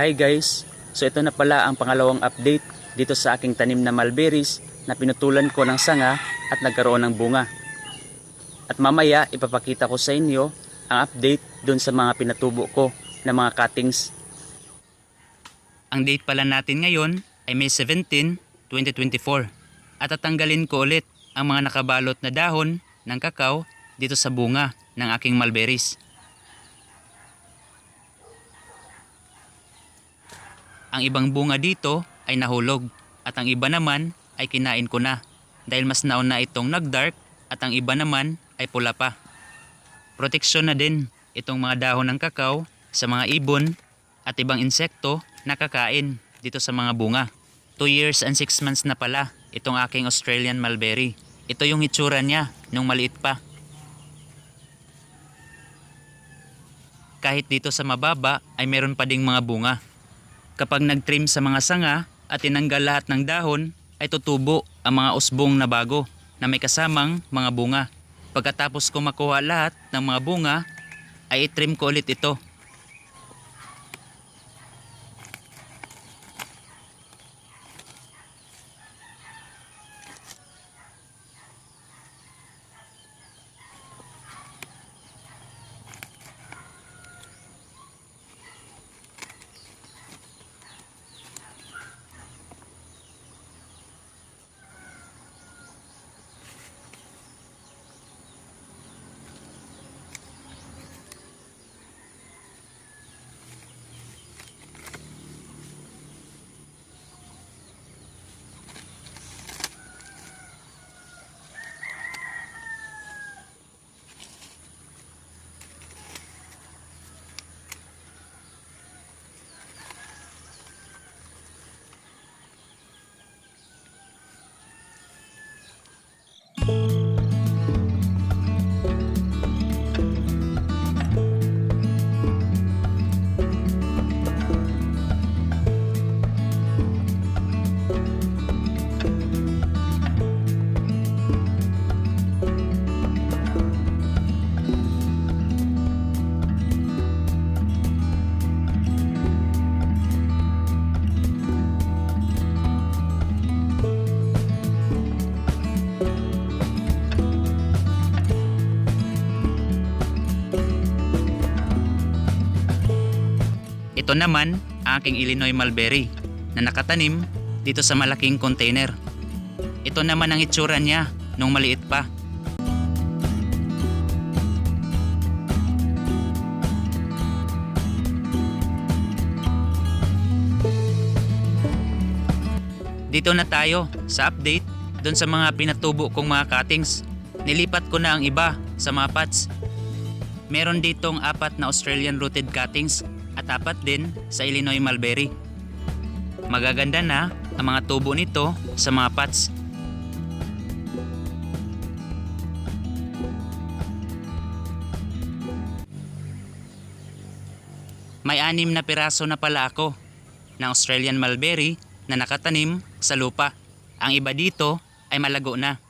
Hi guys! So ito na pala ang pangalawang update dito sa aking tanim na mulberries na pinutulan ko ng sanga at nagkaroon ng bunga. At mamaya ipapakita ko sa inyo ang update dun sa mga pinatubo ko na mga cuttings. Ang date pala natin ngayon ay May 17, 2024 at tatanggalin ko ulit ang mga nakabalot na dahon ng kakao dito sa bunga ng aking mulberries. Ang ibang bunga dito ay nahulog at ang iba naman ay kinain ko na dahil mas nauna itong nagdark at ang iba naman ay pula pa. Proteksyon na din itong mga dahon ng kakao sa mga ibon at ibang insekto na kakain dito sa mga bunga. 2 years and 6 months na pala itong aking Australian mulberry. Ito yung itsura niya nung maliit pa. Kahit dito sa mababa ay meron pa ding mga bunga. Kapag nag-trim sa mga sanga at tinanggal lahat ng dahon, ay tutubo ang mga usbong na bago na may kasamang mga bunga. Pagkatapos ko makuha lahat ng mga bunga, ay itrim ko ulit ito. Ito naman aking Illinois mulberry na nakatanim dito sa malaking container. Ito naman ang itsura niya nung maliit pa. Dito na tayo sa update doon sa mga pinatubo kong mga cuttings. Nilipat ko na ang iba sa mga pots. Meron ditong apat na Australian rooted cuttings at apat din sa Illinois mulberry. Magaganda na ang mga tubo nito sa mga pots. May anim na piraso na pala ako ng Australian mulberry na nakatanim sa lupa. Ang iba dito ay malago na.